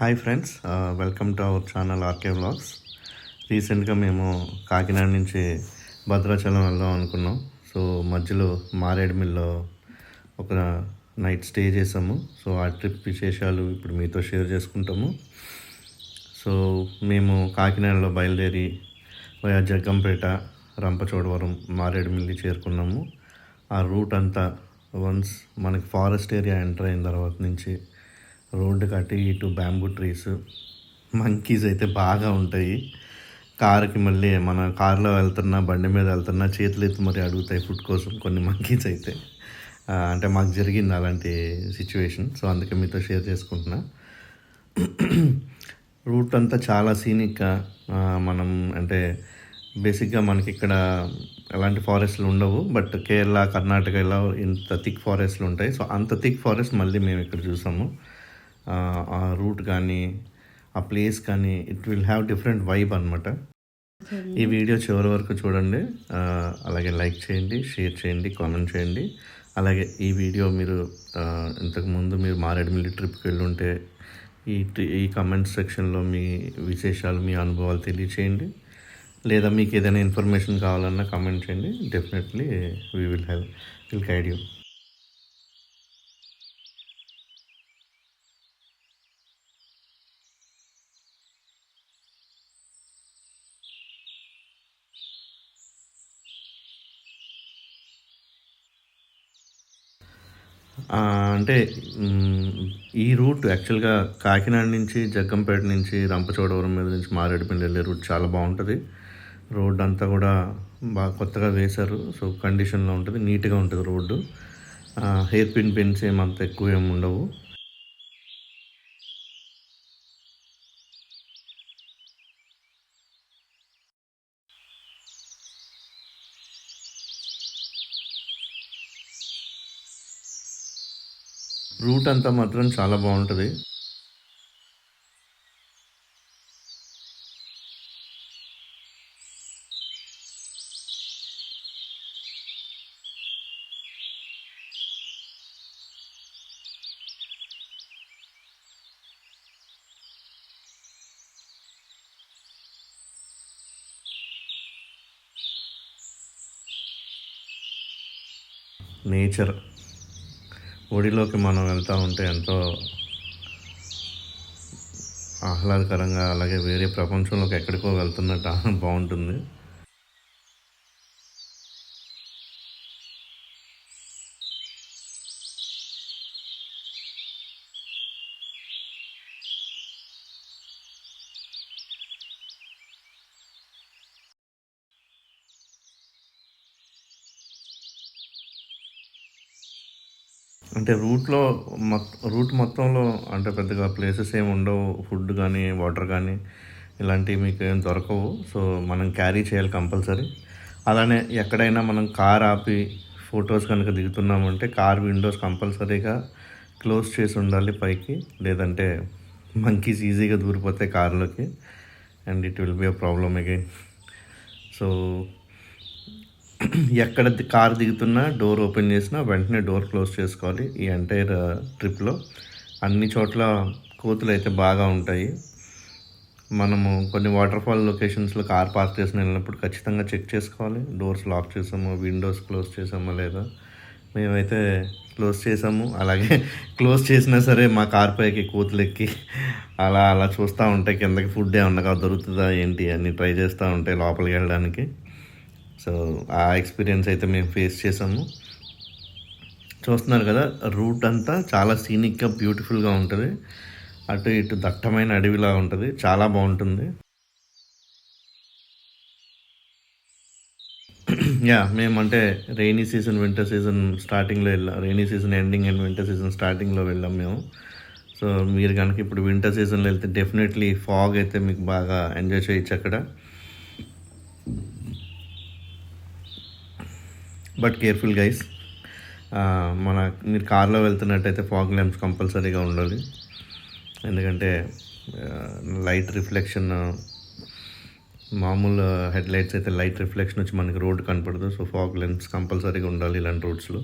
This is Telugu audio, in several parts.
Hi friends welcome to our channel RK blogs రీసెంట్గా మేము కాకినాడ నుంచి భద్రాచలం వెళ్దాం అనుకున్నాం. సో మధ్యలో మారేడుమిల్లో ఒక నైట్ స్టే చేసాము. సో ఆ ట్రిప్ విశేషాలు ఇప్పుడు మీతో షేర్ చేసుకుంటాము. సో మేము కాకినాడలో బయలుదేరి వయా జగ్గంపేట రంపచోడవరం మారేడుమిల్లి చేరుకున్నాము. ఆ రూట్ అంతా వన్స్ మనకి ఫారెస్ట్ ఏరియా ఎంటర్ అయిన తర్వాత నుంచి రోడ్డు అటు ఇటు బ్యాంబూ ట్రీస్ మంకీస్ అయితే బాగా ఉంటాయి. కారుకి మళ్ళీ మన కారులో వెళ్తున్నా బండి మీద వెళ్తున్నా చేతులు ఎత్తి మరి అడుగుతాయి ఫుడ్ కోసం కొన్ని మంకీస్ అయితే. అంటే మాకు జరిగింది అలాంటి సిచ్యువేషన్ సో అందుకే మీతో షేర్ చేసుకుంటున్నా. రూట్ అంతా చాలా సీనిక్గా మనం అంటే బేసిక్గా మనకి ఇక్కడ ఎలాంటి ఫారెస్ట్లు ఉండవు బట్ కేరళ కర్ణాటక ఇలా ఇంత థిక్ ఫారెస్ట్లు ఉంటాయి. సో అంత థిక్ ఫారెస్ట్ మళ్ళీ మేము ఇక్కడ చూసాము. ఆ, రూట్ కానీ ఆ ప్లేస్ కానీ it will have different vibe అనమాట ఈ వీడియో చివరి వరకు చూడండి. అలాగే లైక్ చేయండి షేర్ చేయండి కామెంట్ చేయండి. అలాగే ఈ వీడియో మీరు ఇంతకుముందు మీరు మారేడుమిల్లి ట్రిప్కి వెళ్ళి ఉంటే ఈ ఈ కమెంట్ సెక్షన్లో మీ విశేషాలు మీ అనుభవాలు తెలియచేయండి. లేదా మీకు ఏదైనా ఇన్ఫర్మేషన్ కావాలన్నా కామెంట్ చేయండి. Definitely we will have will guide you ఆ, అంటే ఈ రూట్ యాక్చువల్గా కాకినాడ నుంచి జగ్గంపేట నుంచి రంపచోడవరం మీద నుంచి మారేడుపల్లి వెళ్ళే రూట్ చాలా బాగుంటుంది. రోడ్ అంతా కూడా బాగా కొత్తగా వేశారు. సో కండిషన్లో ఉంటుంది నీట్గా ఉంటుంది రోడ్డు. హెయిర్ పిన్ పిన్స్ ఏమంత ఎక్కువ ఏమి ఉండవు. రూట్ అంతా మాత్రం చాలా బాగుంటుంది. నేచర్. ఒడిలోకి మనం వెళ్తూ ఉంటే ఎంతో ఆహ్లాదకరంగా అలాగే వేరే ప్రపంచంలోకి ఎక్కడికో వెళ్తున్నట్టు బాగుంటుంది. అంటే రూట్లో మొత్తం రూట్ మొత్తంలో అంటే పెద్దగా ప్లేసెస్ ఏమి ఉండవు. ఫుడ్ కానీ వాటర్ కానీ ఇలాంటివి మీకు ఏం దొరకవు. సో మనం క్యారీ చేయాలి కంపల్సరీ. అలానే ఎక్కడైనా మనం కార్ ఆపి ఫొటోస్ కనుక దిగుతున్నామంటే కార్ విండోస్ కంపల్సరీగా క్లోజ్ చేసి ఉండాలి పైకి. లేదంటే మంకీస్ ఈజీగా దూరిపోతాయి కార్లోకి. And it will be a problem again. So ఎక్కడ ది- కార్ దిగుతున్నా డోర్ ఓపెన్ చేసినా వెంటనే డోర్ క్లోజ్ చేసుకోవాలి ఈ ఎంటైర్ ట్రిప్లో uh, అన్ని చోట్ల కోతులు అయితే బాగా ఉంటాయి. మనము కొన్ని వాటర్ ఫాల్ లొకేషన్స్లో కార్ పార్క్ చేసిన వెళ్ళినప్పుడు ఖచ్చితంగా చెక్ చేసుకోవాలి. డోర్స్ లాక్ చేసామో విండోస్ క్లోజ్ చేసామో లేదా? మేమైతే క్లోజ్ చేసాము. అలాగే క్లోజ్ చేసినా సరే మా కార్ పైకి కోతులు ఎక్కి అలా అలా చూస్తూ ఉంటాయి కిందకి ఫుడ్ ఏమన్నా దొరుకుతుందా ఏంటి అని ట్రై చేస్తూ ఉంటాయి లోపలికి వెళ్ళడానికి. సో ఆ ఎక్స్పీరియన్స్ అయితే మేము ఫేస్ చేసాము చూస్తున్నారు కదా రూట్ అంతా చాలా సీనిక్గా బ్యూటిఫుల్గా ఉంటుంది. అటు ఇటు దట్టమైన అడవిలా ఉంటుంది. చాలా బాగుంటుంది. యా మేమంటే రైనీ సీజన్ వింటర్ సీజన్ స్టార్టింగ్లో వెళ్ళాం. Rainy season ending and winter season స్టార్టింగ్లో వెళ్ళాం మేము. సో మీరు కనుక ఇప్పుడు వింటర్ సీజన్లో వెళ్తే డెఫినెట్లీ ఫాగ్ అయితే మీకు బాగా ఎంజాయ్ చేయొచ్చు అక్కడ. But careful guys. మన మీరు కార్లో వెళ్తున్నట్టయితే ఫాగ్ ల్యాంప్స్ కంపల్సరీగా ఉండాలి. ఎందుకంటే లైట్ రిఫ్లెక్షన్ మామూలు హెడ్ లైట్స్ అయితే లైట్ రిఫ్లెక్షన్ వచ్చి మనకి రోడ్ కనపడదు. సో ఫాగ్ లెన్స్ కంపల్సరీగా ఉండాలి ఇలాంటి రోడ్స్లో.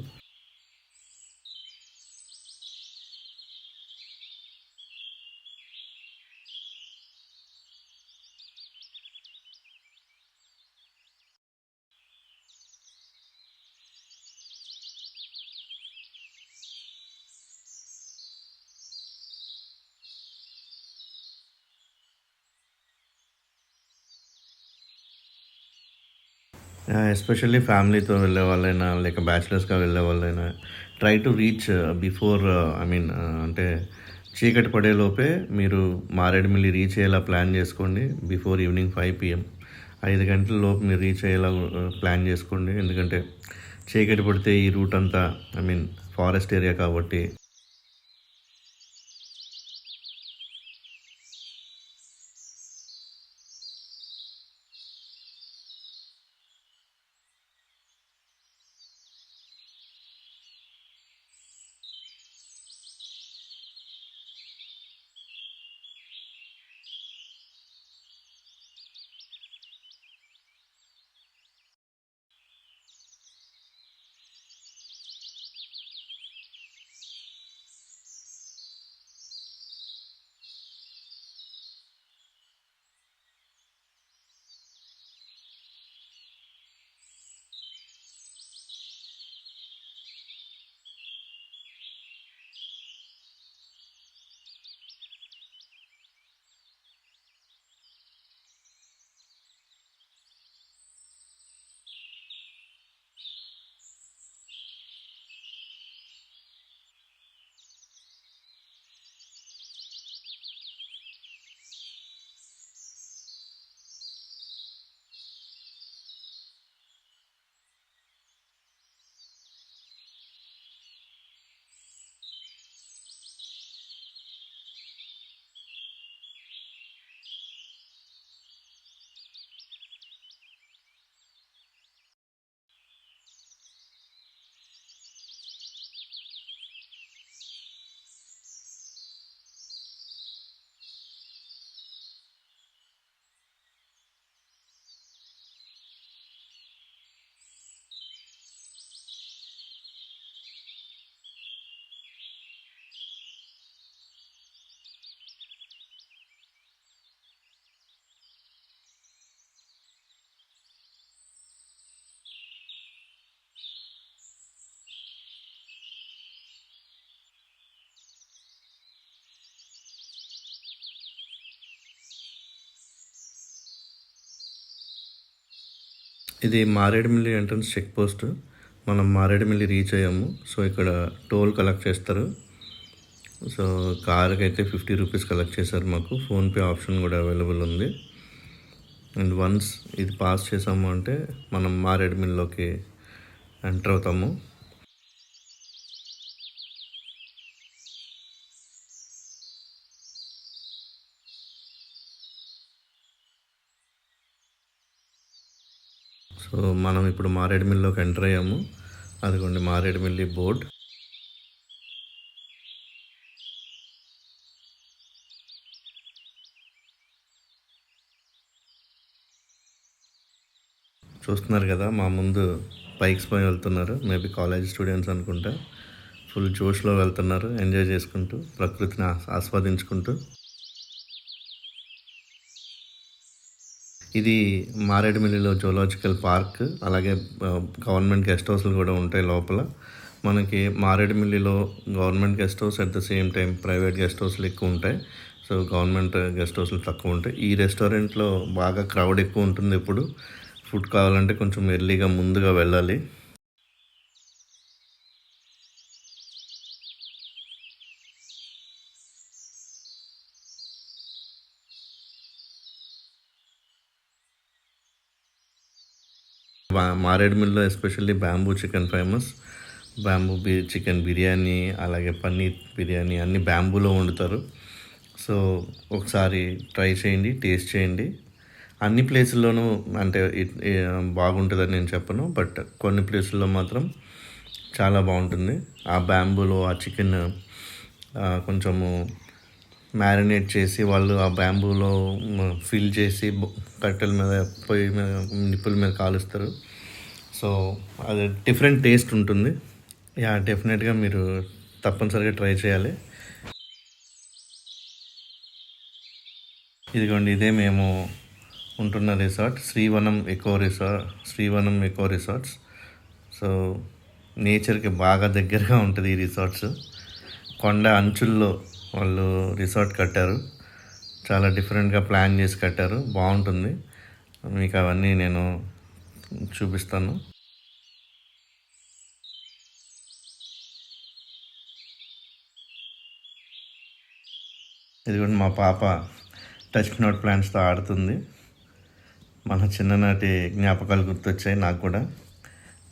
ఎస్పెషల్లీ ఫ్యామిలీతో వెళ్ళే వాళ్ళైనా లేక బ్యాచిలర్స్గా వెళ్ళే వాళ్ళైనా try to reach before I mean అంటే చీకటి పడే లోపే మీరు మారేడుమిల్లి రీచ్ అయ్యేలా ప్లాన్ చేసుకోండి బిఫోర్ ఈవినింగ్ ఫైవ్ పిఎం ఐదు గంటల లోపు మీరు రీచ్ అయ్యేలా uh, ప్లాన్ చేసుకోండి. ఎందుకంటే చీకటి పడితే ఈ రూట్ అంతా ఐ మీన్ ఫారెస్ట్ ఏరియా కాబట్టి ఇది మారేడుమిల్లి ఎంట్రన్స్ చెక్ పోస్ట్. మనం మారేడుమిల్లి రీచ్ అయ్యాము. సో ఇక్కడ టోల్ కలెక్ట్ చేస్తారు. సో కార్కి అయితే ఫిఫ్టీ రూపీస్ కలెక్ట్ చేశారు మాకు. ఫోన్పే ఆప్షన్ కూడా అవైలబుల్ ఉంది. అండ్ వన్స్ ఇది పాస్ చేసాము అంటే మనం మారేడుమిల్లిలోకి ఎంటర్ అవుతాము. సో మనం ఇప్పుడు మారేడుమిల్లిలోకి ఎంటర్ అయ్యాము. అదిగోండి మారేడుమిల్లి బోర్డ్. చూస్తున్నారు కదా మా ముందు బైక్స్ పై వెళ్తున్నారు. మేబీ కాలేజ్ స్టూడెంట్స్ అనుకుంటా. ఫుల్ జోష్లో వెళ్తున్నారు ఎంజాయ్ చేసుకుంటూ ప్రకృతిని ఆస్వాదించుకుంటూ. ఇది మారేడుమిల్లిలో జూలాజికల్ పార్క్ అలాగే గవర్నమెంట్ గెస్ట్ హౌస్లు కూడా ఉంటాయి లోపల. మనకి మారేడుమిల్లిలో government guest house at the same time private guest హౌస్లు ఎక్కువ ఉంటాయి. సో గవర్నమెంట్ గెస్ట్ హౌస్లు తక్కువ ఉంటాయి. ఈ రెస్టారెంట్లో బాగా క్రౌడ్ ఎక్కువ ఉంటుంది ఎప్పుడు ఫుడ్ కావాలంటే కొంచెం ఎర్లీగా ముందుగా వెళ్ళాలి. మారేడుమిల్లో మారేడుమిల్లిలో especially bamboo chicken famous bamboo B chicken biryani అలాగే పన్నీర్ బిర్యానీ అన్ని బ్యాంబూలో వండుతారు. సో ఒకసారి ట్రై చేయండి టేస్ట్ చేయండి. అన్ని ప్లేసుల్లోనూ అంటే బాగుంటుందని నేను చెప్పను బట్ కొన్ని ప్లేసుల్లో మాత్రం చాలా బాగుంటుంది. ఆ బ్యాంబూలో ఆ చికెన్ కొంచెము మ్యారినేట్ చేసి వాళ్ళు ఆ బ్యాంబూలో ఫిల్ చేసి కట్టెల మీద పొయ్యి మీద నిప్పుల మీద కాలుస్తారు. సో అది డిఫరెంట్ టేస్ట్ ఉంటుంది. యా డెఫినెట్గా మీరు తప్పనిసరిగా ట్రై చేయాలి. ఇదిగోండి ఇదే మేము ఉంటున్న resort Srivanam eco resort Srivanam eco resorts so నేచర్కి బాగా దగ్గరగా ఉంటుంది ఈ రిసార్ట్స్ కొండ అంచుల్లో వాళ్ళు రిసార్ట్ కట్టారు. చాలా డిఫరెంట్గా ప్లాన్ చేసి కట్టారు. బాగుంటుంది. మీకు అవన్నీ నేను చూపిస్తాను. ఇది కూడా మా పాప టచ్ నోట్ ప్లాంట్స్తో ఆడుతుంది. మన చిన్ననాటి జ్ఞాపకాలు గుర్తొచ్చాయి నాకు కూడా.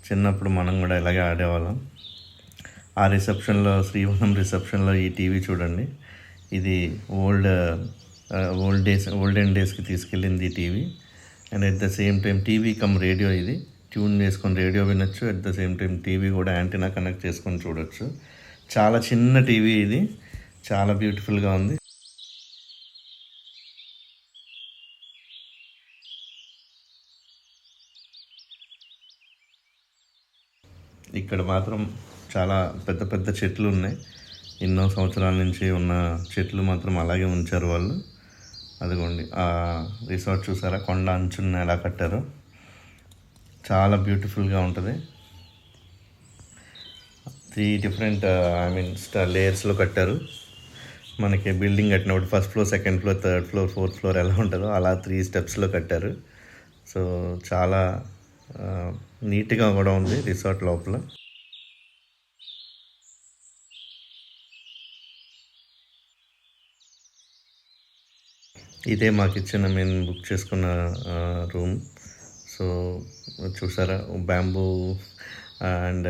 చిన్నప్పుడు మనం కూడా ఇలాగే ఆడేవాళ్ళం. ఆ రిసెప్షన్లో శ్రీవనం రిసెప్షన్లో ఈ టీవీ చూడండి. ఇది ఓల్డ్ ఓల్డ్ డేస్ ఓల్డెన్ డేస్కి తీసుకెళ్ళింది ఈ TV. And at the same time TV cum radio ఇది. ట్యూన్ చేసుకొని రేడియో వినొచ్చు. At the same time TV కూడా యాంటీనా కనెక్ట్ చేసుకొని చూడొచ్చు. చాలా చిన్న టీవీ ఇది. చాలా బ్యూటిఫుల్గా ఉంది. ఇక్కడ మాత్రం చాలా పెద్ద పెద్ద చెట్లు ఉన్నాయి. ఎన్నో సంవత్సరాల నుంచి ఉన్న చెట్లు మాత్రం అలాగే ఉంచారు వాళ్ళు. అదిగోండి ఆ రిసార్ట్ చూసారా? కొండ అంచున్న ఎలా కట్టారు. చాలా బ్యూటిఫుల్గా ఉంటుంది. Three different I mean star లేయర్స్లో కట్టారు. మనకి బిల్డింగ్ కట్టినప్పుడు first floor second floor third floor fourth floor ఎలా ఉంటుందో అలా త్రీ స్టెప్స్లో కట్టారు. సో చాలా నీట్గా కూడా ఉంది రిసార్ట్ లోపల. ఇదే మాకు ఇచ్చిన మేము బుక్ చేసుకున్న రూమ్. సో చూసారా బ్యాంబూ అండ్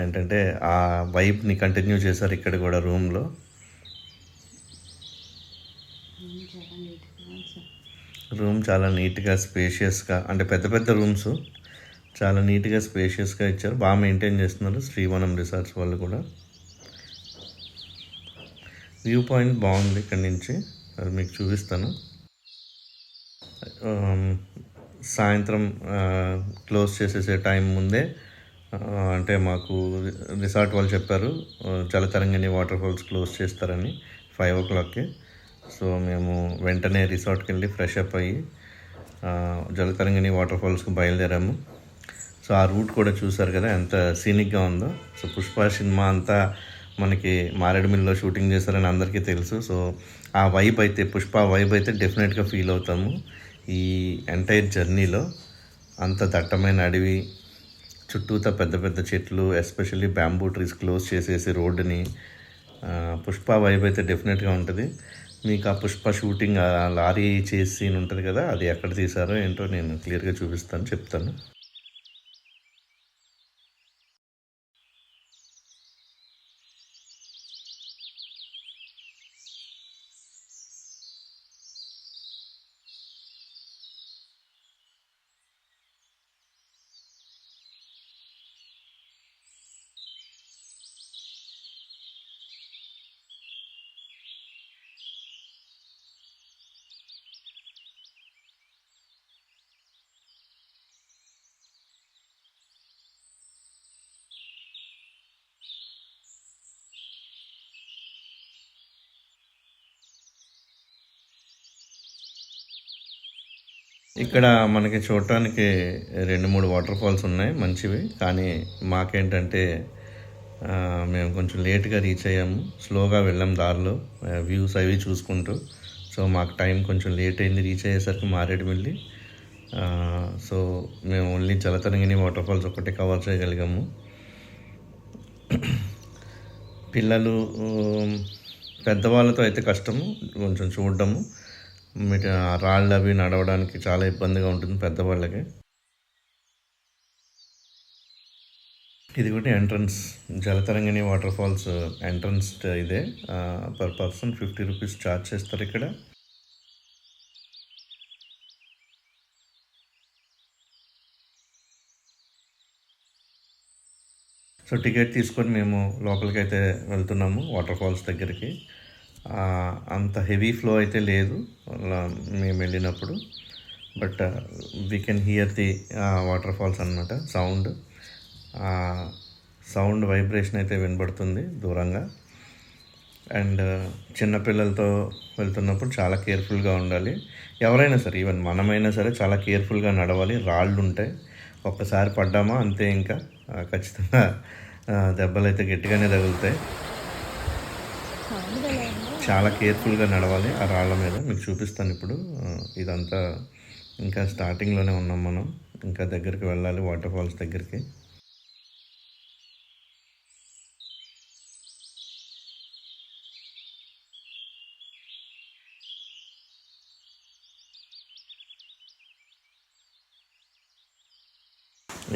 ఏంటంటే ఆ వైబ్ని కంటిన్యూ చేశారు ఇక్కడ కూడా రూమ్లో. రూమ్ చాలా నీట్గా స్పేషియస్గా అంటే పెద్ద పెద్ద రూమ్స్ చాలా నీట్గా స్పేషియస్గా ఇచ్చారు. బాగా మెయింటైన్ చేస్తున్నారు శ్రీవనం రిసార్ట్స్ వాళ్ళు కూడా. వ్యూ పాయింట్ బాగుంది ఇక్కడ నుంచి. అది మీకు చూపిస్తాను. సాయంత్రం క్లోజ్ చేసేసే టైం ముందే అంటే మాకు రిసార్ట్ వాళ్ళు చెప్పారు ఆ, జలతరంగిణి వాటర్ ఫాల్స్ క్లోజ్ చేస్తారని ఫైవ్ ఓ క్లాక్కి. సో మేము వెంటనే రిసార్ట్కి వెళ్ళి ఫ్రెష్ అప్ అయ్యి ఆ, జలతరంగిణి వాటర్ ఫాల్స్కి బయలుదేరాము. సో ఆ రూట్ కూడా చూసారు కదా ఎంత సీనిక్గా ఉందో. సో పుష్ప సినిమా అంతా మనకి మారేడుమిల్లిలో షూటింగ్ చేశారని అందరికీ తెలుసు. సో ఆ వైబ్ అయితే పుష్ప వైబ్ అయితే డెఫినెట్గా ఫీల్ అవుతాము. ఈ ఎంటైర్ జర్నీలో అంత దట్టమైన అడవి చుట్టూతా పెద్ద పెద్ద చెట్లు ఎస్పెషల్లీ బ్యాంబూ ట్రీస్ క్లోజ్ చేసేసి రోడ్డుని పుష్ప వైబ్ అయితే డెఫినెట్గా ఉంటుంది. మీకు ఆ పుష్ప షూటింగ్ ఆ లారీ చేసి ఉంటుంది కదా అది ఎక్కడ తీసారో ఏంటో నేను క్లియర్గా చూపిస్తాను చెప్తాను. ఇక్కడ మనకి చూడటానికి రెండు మూడు వాటర్ ఫాల్స్ ఉన్నాయి మంచివి. కానీ మాకేంటంటే మేము కొంచెం లేట్గా రీచ్ అయ్యాము స్లోగా వెళ్ళాం దారిలో వ్యూస్ అవి చూసుకుంటూ. సో మాకు టైం కొంచెం లేట్ అయింది రీచ్ అయ్యేసరికి మారేడుమిల్లి సో మేము ఓన్లీ జలతరంగిణి వాటర్ ఫాల్స్ ఒకటే కవర్ చేయగలిగాము. పిల్లలు పెద్దవాళ్ళతో అయితే కష్టము కొంచెం చూడడము. మీకు ఆ రాళ్ళు అవి నడవడానికి చాలా ఇబ్బందిగా ఉంటుంది పెద్దవాళ్ళకి. ఇది కూడా entrance Jalatarangini water falls entrance ఇదే. Per person fifty rupees charge చేస్తారు ఇక్కడ. సో టికెట్ తీసుకొని మేము లోపలికి అయితే వెళ్తున్నాము వాటర్ ఫాల్స్ దగ్గరికి. అంత హెవీ ఫ్లో అయితే లేదు. మేము వెళ్ళినప్పుడు. But we can hear the waterfalls అనమాట సౌండ్ సౌండ్ వైబ్రేషన్ అయితే వినబడుతుంది దూరంగా. అండ్ uh, చిన్నపిల్లలతో వెళ్తున్నప్పుడు చాలా కేర్ఫుల్గా ఉండాలి. ఎవరైనా సరే ఈవెన్ మనమైనా సరే చాలా కేర్ఫుల్గా నడవాలి. రాళ్ళు ఉంటాయి. ఒక్కసారి పడ్డామా? అంతే ఇంకా. ఖచ్చితంగా దెబ్బలు అయితే గట్టిగానే తగులుతాయి. చాలా కేర్ఫుల్గా నడవాలి ఆ రాళ్ళ మీద. మీకు చూపిస్తాను ఇప్పుడు. ఇదంతా ఇంకా స్టార్టింగ్లోనే ఉన్నాం మనం. ఇంకా దగ్గరికి వెళ్ళాలి వాటర్ ఫాల్స్ దగ్గరికి.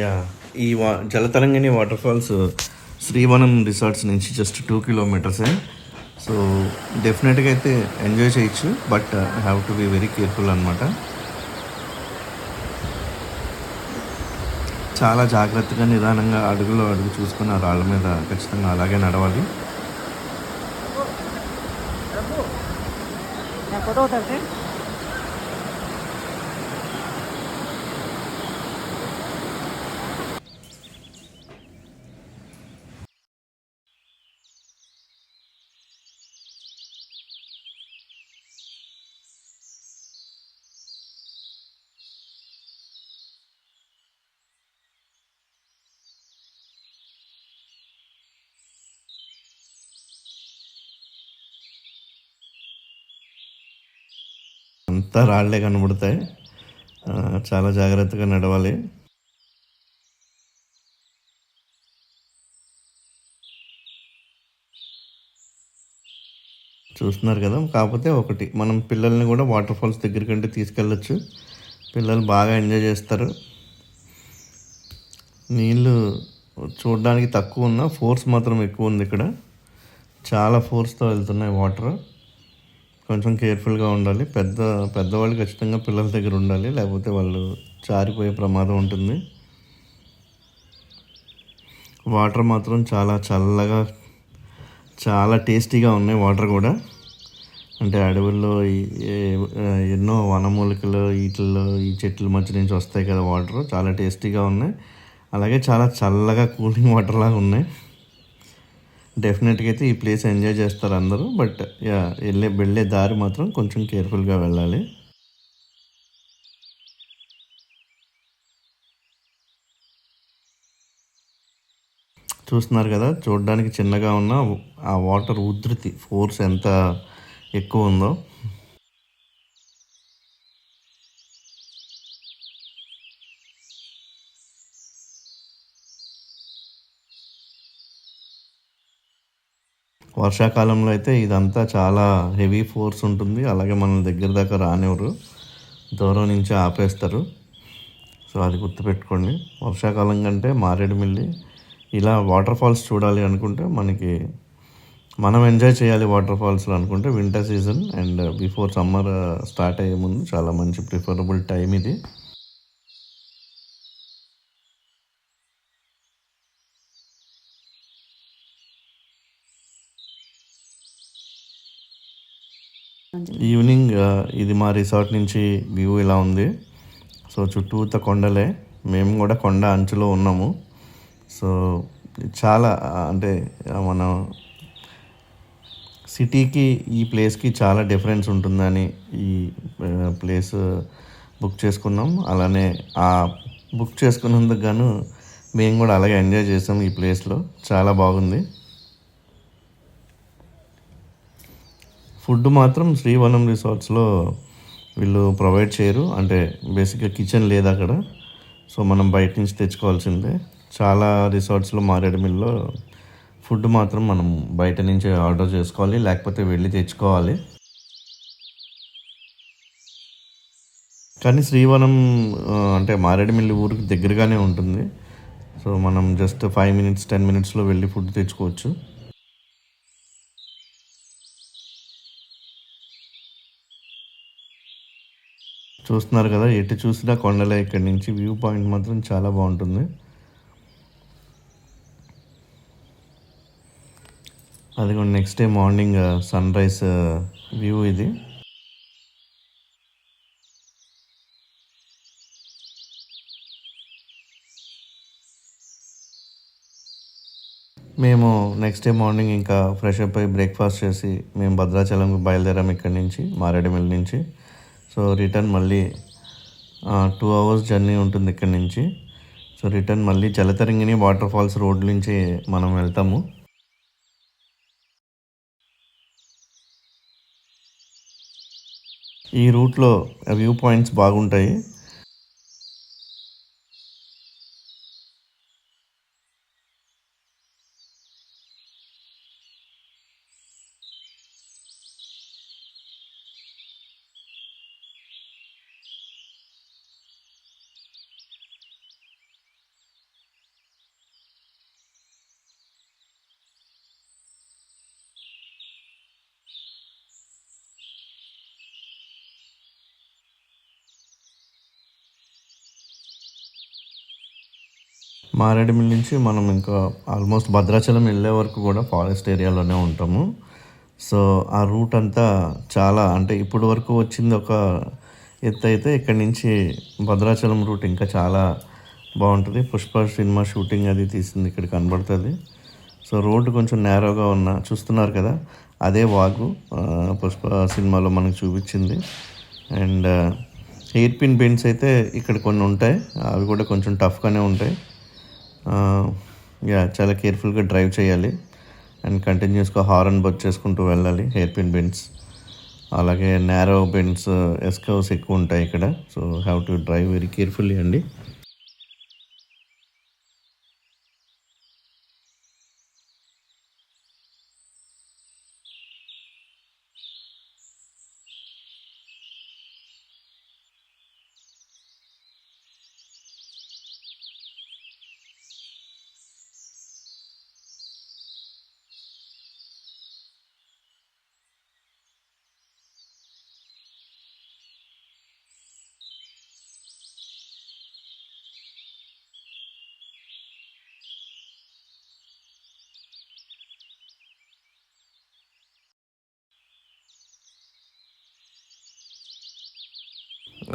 యా ఈ వా Jalatarangini water falls Srivanam resorts నుంచి జస్ట్ టూ కిలోమీటర్సే. సో డెఫినెట్గా అయితే ఎంజాయ్ చేయొచ్చు but have to be very careful అనమాట చాలా జాగ్రత్తగా నిదానంగా అడుగులో అడుగు చూసుకుని ఆ రాళ్ళ మీద ఖచ్చితంగా అలాగే నడవాలి. అంతా రాళ్ళే కనబడతాయి. చాలా జాగ్రత్తగా నడవాలి. చూస్తున్నారు కదా కాకపోతే ఒకటి మనం పిల్లల్ని కూడా వాటర్ ఫాల్స్ దగ్గరికి తీసుకెళ్ళచ్చు. పిల్లలు బాగా ఎంజాయ్ చేస్తారు. నీళ్ళు చూడడానికి తక్కువ ఉన్న ఫోర్స్ మాత్రం ఎక్కువ ఉంది ఇక్కడ. చాలా ఫోర్స్తో వెళ్తున్నాయి వాటర్. కొంచెం కేర్ఫుల్గా ఉండాలి. పెద్ద పెద్దవాళ్ళు ఖచ్చితంగా పిల్లల దగ్గర ఉండాలి. లేకపోతే వాళ్ళు జారిపోయే ప్రమాదం ఉంటుంది. వాటర్ మాత్రం చాలా చల్లగా చాలా టేస్టీగా ఉన్నాయి వాటర్ కూడా. అంటే అడవుల్లో ఎన్నో వనమూలికలు వీటిల్లో ఈ చెట్ల మధ్య నుంచి వస్తాయి కదా వాటర్. చాలా టేస్టీగా ఉన్నాయి. అలాగే చాలా చల్లగా కూలింగ్ వాటర్ లాగా ఉన్నాయి. డెఫినెట్గా అయితే ఈ ప్లేస్ ఎంజాయ్ చేస్తారు అందరూ బట్ యా వెళ్ళే వెళ్ళే దారి మాత్రం కొంచెం కేర్ఫుల్గా వెళ్ళాలి. చూస్తున్నారు కదా చూడడానికి చిన్నగా ఉన్న ఆ వాటర్ ఉధృతి ఫోర్స్ ఎంత ఎక్కువ ఉందో. వర్షాకాలంలో అయితే ఇదంతా చాలా హెవీ ఫోర్స్ ఉంటుంది. అలాగే మన దగ్గర దాకా రానివ్వరు. దూరం నుంచి ఆపేస్తారు. సో అది గుర్తుపెట్టుకోండి. వర్షాకాలం కంటే మారేడుమిల్లి ఇలా వాటర్ ఫాల్స్ చూడాలి అనుకుంటే మనకి మనం ఎంజాయ్ చేయాలి వాటర్ ఫాల్స్లో అనుకుంటే winter season and before summer start అయ్యే ముందు చాలా మంచి ప్రిఫరబుల్ టైం ఇది. ఈవినింగ్ ఇది మా రిసార్ట్ నుంచి వ్యూ ఇలా ఉంది. సో చుట్టూత కొండలే. మేము కూడా కొండ అంచులో ఉన్నాము. సో చాలా అంటే మన సిటీకి ఈ ప్లేస్కి చాలా డిఫరెన్స్ ఉంటుందని ఈ ప్లేస్ బుక్ చేసుకున్నాం. అలానే ఆ బుక్ చేసుకున్నందుకు గాను మేము కూడా అలాగే ఎంజాయ్ చేసాం ఈ ప్లేస్లో. చాలా బాగుంది. ఫుడ్ మాత్రం శ్రీవనం రిసార్ట్స్లో వీళ్ళు ప్రొవైడ్ చేయరు. అంటే బేసిక్గా కిచెన్ లేదు అక్కడ. సో మనం బయట నుంచి తెచ్చుకోవాల్సిందే. చాలా రిసార్ట్స్లో మారేడుమిల్లో ఫుడ్ మాత్రం మనం బయట నుంచి ఆర్డర్ చేసుకోవాలి. లేకపోతే వెళ్ళి తెచ్చుకోవాలి. కానీ శ్రీవనం అంటే మారేడుమిల్లి ఊరికి దగ్గరగానే ఉంటుంది. సో మనం జస్ట్ ఫైవ్ మినిట్స్ టెన్ మినిట్స్లో వెళ్ళి ఫుడ్ తెచ్చుకోవచ్చు. చూస్తున్నారు కదా ఎటు చూసినా కొండలే ఇక్కడి నుంచి. వ్యూ పాయింట్ మాత్రం చాలా బాగుంటుంది. అది కూడా next day morning sunrise view ఇది. మేము నెక్స్ట్ డే మార్నింగ్ ఇంకా ఫ్రెష్ అప్ అయ్యి బ్రేక్ఫాస్ట్ చేసి మేము భద్రాచలం బయలుదేరాము ఇక్కడి నుంచి మారేడుమిల్లి నుంచి. సో రిటర్న్ మళ్ళీ టూ అవర్స్ జర్నీ ఉంటుంది ఇక్కడి నుంచి. సో రిటర్న్ మళ్ళీ జలతరంగిణి వాటర్ ఫాల్స్ రోడ్ నుంచి మనం వెళ్తాము. ఈ రూట్లో వ్యూ పాయింట్స్ బాగుంటాయి. మారేడుమిల్లి నుంచి మనం ఇంకా ఆల్మోస్ట్ భద్రాచలం వెళ్ళే వరకు కూడా ఫారెస్ట్ ఏరియాలోనే ఉంటాము. సో ఆ రూట్ అంతా చాలా అంటే ఇప్పుడు వరకు వచ్చింది ఒక ఎత్తు అయితే ఇక్కడి నుంచి భద్రాచలం రూట్ ఇంకా చాలా బాగుంటుంది. పుష్ప సినిమా షూటింగ్ అది తీసింది ఇక్కడ కనబడుతుంది. సో రోడ్డు కొంచెం నేరోగా ఉన్న చూస్తున్నారు కదా అదే వాగు పుష్ప సినిమాలో మనకు చూపించింది. అండ్ ఎయిర్ పిన్ బెండ్స్ అయితే ఇక్కడ కొన్ని ఉంటాయి. అవి కూడా కొంచెం టఫ్గానే ఉంటాయి. యా చాలా కేర్ఫుల్గా డ్రైవ్ చేయాలి. అండ్ కంటిన్యూస్గా హార్న్ బర్చ్ చేసుకుంటూ వెళ్ళాలి హెయిర్ పిన్ బెండ్స్ అలాగే నేరో బెండ్స్ ఎస్కవ్స్ ఎక్కువ ఉంటాయి ఇక్కడ. So have to drive very carefully అండి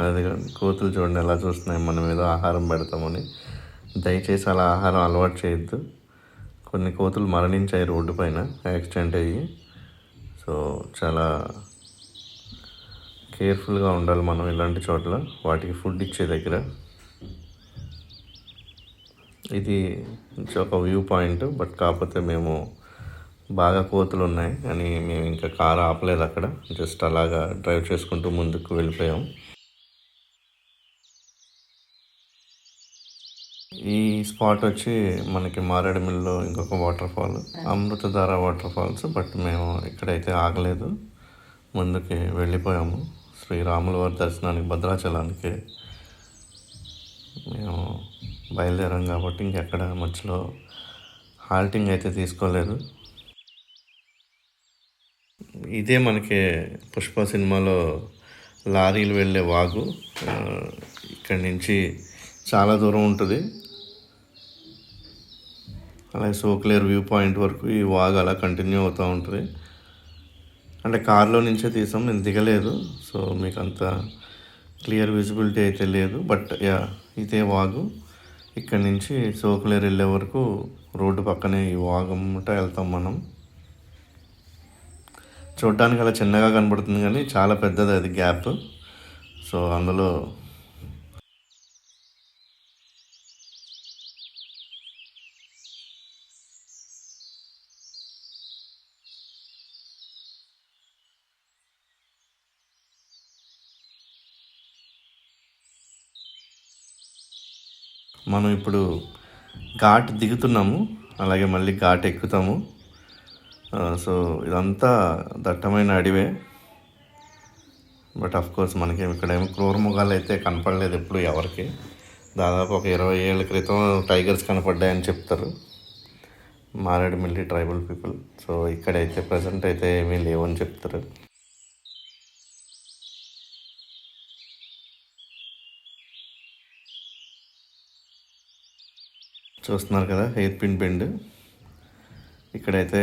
అది కోతులు చూడండి ఎలా చూస్తున్నాయి మనం ఏదో ఆహారం పెడతామని. దయచేసి అలా ఆహారం అలవాటు చేయొద్దు. కొన్ని కోతులు మరణించాయి రోడ్డు పైన యాక్సిడెంట్ అయ్యి. సో చాలా కేర్ఫుల్గా ఉండాలి మనం ఇలాంటి చోట్ల వాటికి ఫుడ్ ఇచ్చే దగ్గర. ఇది ఒక వ్యూ పాయింట్ బట్ కాకపోతే మేము బాగా కోతులు ఉన్నాయి. అని మేము ఇంకా కారు ఆపలేదు అక్కడ. జస్ట్ అలాగా డ్రైవ్ చేసుకుంటూ ముందుకు వెళ్ళిపోయాం. ఈ స్పాట్ వచ్చి మనకి మారేడుమిల్లిలో ఇంకొక water fall Amruthadhara water falls but మేము ఇక్కడైతే ఆగలేదు. ముందుకి వెళ్ళిపోయాము. శ్రీరాముల వారి దర్శనానికి భద్రాచలానికి మేము బయలుదేరాం కాబట్టి ఇంకెక్కడ మధ్యలో హాల్టింగ్ అయితే తీసుకోలేదు. ఇదే మనకి పుష్ప సినిమాలో లారీలు వెళ్ళే వాగు. ఇక్కడి నుంచి చాలా దూరం ఉంటుంది. అలాగే సోక్లేర్ వ్యూ పాయింట్ వరకు ఈ వాగ్ అలా కంటిన్యూ అవుతూ ఉంటుంది. అంటే కార్లో నుంచే తీసాం నేను దిగలేదు సో మీకు అంత క్లియర్ విజిబిలిటీ అయితే లేదు. బట్ యా ఇదే వాగు. ఇక్కడ నుంచి సోకులేరు వెళ్ళే వరకు రోడ్డు పక్కనే ఈ వాగమ్మట వెళ్తాం మనం. చూడడానికి అలా చిన్నగా కనబడుతుంది కానీ చాలా పెద్దది అది గ్యాప్. సో అందులో మనం ఇప్పుడు ఘాట్ దిగుతున్నాము అలాగే మళ్ళీ ఘాట్ ఎక్కుతాము. సో ఇదంతా దట్టమైన అడవే. బట్ కోర్స్ మనకి ఇక్కడ ఏమో అయితే కనపడలేదు ఎప్పుడు ఎవరికి. దాదాపు ఒక ఇరవై ఏళ్ళ క్రితం టైగర్స్ కనపడ్డాయని చెప్తారు. Maredumilli tribal people. సో ఇక్కడైతే ప్రజెంట్ అయితే ఏమీ లేవని చెప్తారు. చూస్తున్నారు కదా హెయిర్ పిన్ బెండ్. ఇక్కడైతే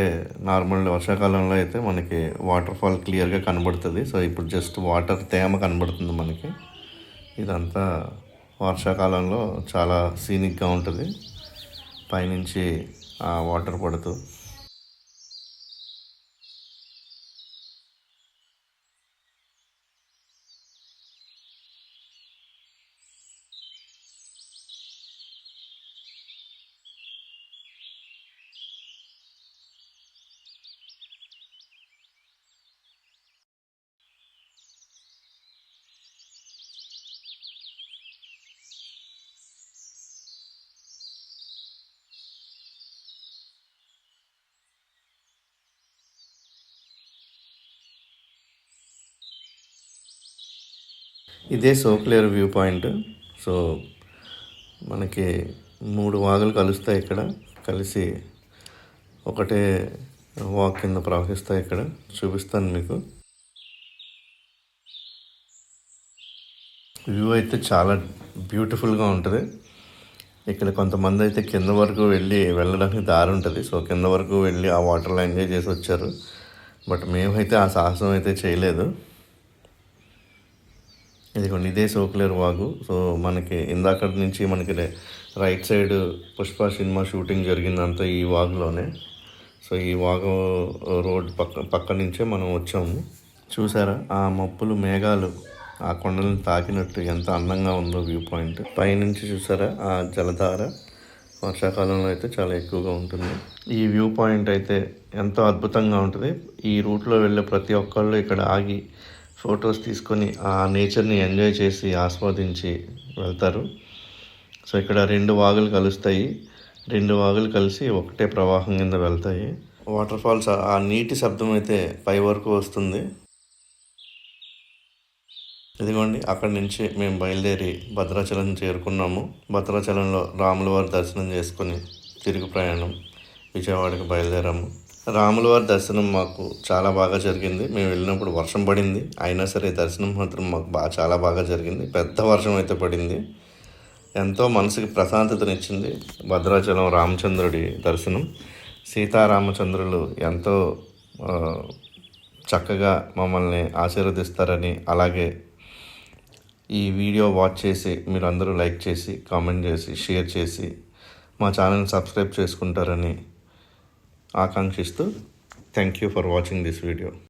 నార్మల్ వర్షాకాలంలో అయితే మనకి వాటర్ ఫాల్ క్లియర్గా కనబడుతుంది. సో ఇప్పుడు జస్ట్ వాటర్ తేమ కనబడుతుంది మనకి. ఇదంతా వర్షాకాలంలో చాలా సీనిక్గా ఉంటుంది. పైనుంచి వాటర్ పడుతూ ఇదే సోక్లేర్ వ్యూ పాయింట్. సో మనకి మూడు వాగులు కలుస్తాయి ఇక్కడ. కలిసి ఒకటే వాక్ కింద ప్రవహిస్తాయి ఇక్కడ. చూపిస్తాను మీకు. వ్యూ అయితే చాలా బ్యూటిఫుల్గా ఉంటుంది. ఇక్కడ కొంతమంది అయితే కింద వరకు వెళ్ళి వెళ్ళడానికి దారి ఉంటుంది. సో కింద వరకు వెళ్ళి ఆ వాటర్లో ఎంజాయ్ చేసి వచ్చారు. బట్ మేమైతే ఆ సాహసం అయితే చేయలేదు. ఇదిగోండి ఇదే సోకులేరు వాగు. సో మనకి ఇందాక నుంచి మనకి right side Pushpa cinema shooting జరిగిందంతా ఈ వాగులోనే. సో ఈ వాగు రోడ్ పక్క పక్క నుంచే మనం వచ్చాము. చూసారా ఆ మప్పులు మేఘాలు ఆ కొండలను తాకినట్టు ఎంత అందంగా ఉందో వ్యూ పాయింట్. పైనుంచి చూసారా ఆ జలధార వర్షాకాలంలో అయితే చాలా ఎక్కువగా ఉంటుంది. ఈ వ్యూ పాయింట్ అయితే ఎంతో అద్భుతంగా ఉంటుంది. ఈ రూట్లో వెళ్ళే ప్రతి ఒక్కళ్ళు ఇక్కడ ఆగి ఫొటోస్ తీసుకొని ఆ నేచర్ని ఎంజాయ్ చేసి ఆస్వాదించి వెళ్తారు. సో ఇక్కడ రెండు వాగులు కలుస్తాయి. రెండు వాగులు కలిసి ఒకటే ప్రవాహం కింద వెళ్తాయి. వాటర్ ఫాల్స్ ఆ నీటి శబ్దం అయితే పై వరకు వస్తుంది. ఇదిగోండి అక్కడి నుంచి మేము బయలుదేరి భద్రాచలం చేరుకున్నాము. భద్రాచలంలో రాముల వారి దర్శనం చేసుకొని తిరుగు ప్రయాణం విజయవాడకి బయలుదేరాము. రాముల వారి దర్శనం మాకు చాలా బాగా జరిగింది. మేము వెళ్ళినప్పుడు వర్షం పడింది. అయినా సరే దర్శనం మాత్రం మాకు బాగా చాలా బాగా జరిగింది. పెద్ద వర్షం అయితే పడింది. ఎంతో మనసుకి ప్రశాంతతనిచ్చింది భద్రాచలం రామచంద్రుడి దర్శనం. సీతారామచంద్రులు ఎంతో చక్కగా మమ్మల్ని ఆశీర్వదిస్తారని అలాగే ఈ వీడియో వాచ్ చేసి మీరు అందరూ లైక్ చేసి కామెంట్ చేసి షేర్ చేసి మా ఛానల్ సబ్స్క్రైబ్ చేసుకుంటారని ఆకాంక్షిస్తూ thank you for watching this video